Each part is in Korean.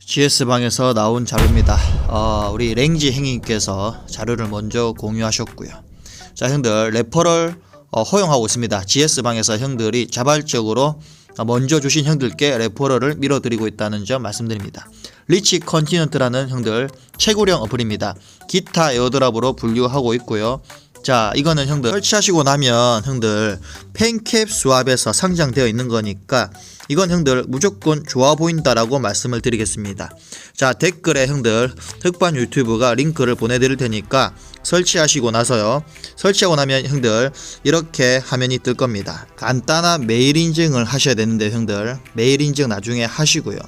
GS방에서 나온 자료입니다. 어, 우리 랭지 행님께서 자료를 먼저 공유하셨고요. 자, 형들 레퍼럴 어, 허용하고 있습니다. GS방에서 형들이 자발적으로 먼저 주신 형들께 레퍼럴을 밀어드리고 있다는 점 말씀드립니다. 리치 컨티넌트라는 형들 채굴형 어플입니다. 기타 에어드랍으로 분류하고 있고요. 자, 이거는 형들 설치하시고 나면 형들 펜캡 수압에서 상장되어 있는 거니까 이건 형들 무조건 좋아 보인다라고 말씀을 드리겠습니다. 자, 댓글에 형들 흑반 유튜브가 링크를 보내드릴 테니까 설치하시고 나서요. 설치하고 나면 형들 이렇게 화면이 뜰 겁니다. 간단한 메일 인증을 하셔야 되는데 형들 메일 인증 나중에 하시고요.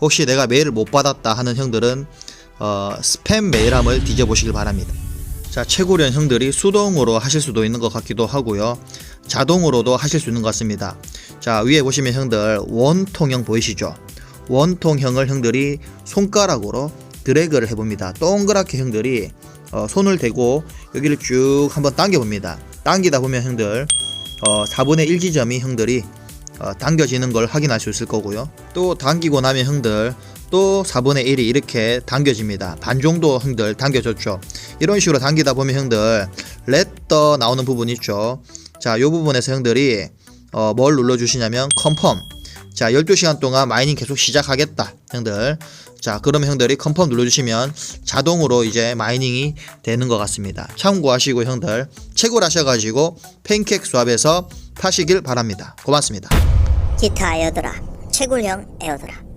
혹시 내가 메일을 못 받았다 하는 형들은 어, 스팸 메일함을 뒤져보시길 바랍니다. 자, 채굴형 형들이 수동으로 하실 수도 있는 것 같기도 하고요. 자동으로도 하실 수 있는 것 같습니다. 자, 위에 보시면 형들 원통형 보이시죠? 원통형을 형들이 손가락으로 드래그를 해봅니다. 동그랗게 형들이 어, 손을 대고 여기를 쭉 한번 당겨봅니다. 당기다 보면 형들 어, 4분의 1 지점이 형들이 어, 당겨지는 걸 확인할 수 있을 거고요. 또 당기고 나면 형들 또 4분의 1이 이렇게 당겨집니다. 반 정도 형들 당겨졌죠. 이런 식으로 당기다 보면 형들 레터 나오는 부분 있죠. 자, 요 부분에서 형들이 어, 뭘 눌러주시냐면 컨펌. 자, 12시간 동안 마이닝 계속 시작하겠다. 형들. 자, 그러면 형들이 컨펌 눌러주시면 자동으로 이제 마이닝이 되는 것 같습니다. 참고하시고 형들 채굴 하셔가지고 팬케이크 수압에서 파시길 바랍니다. 고맙습니다. 기타 에어드랍, 채굴형 에어드랍.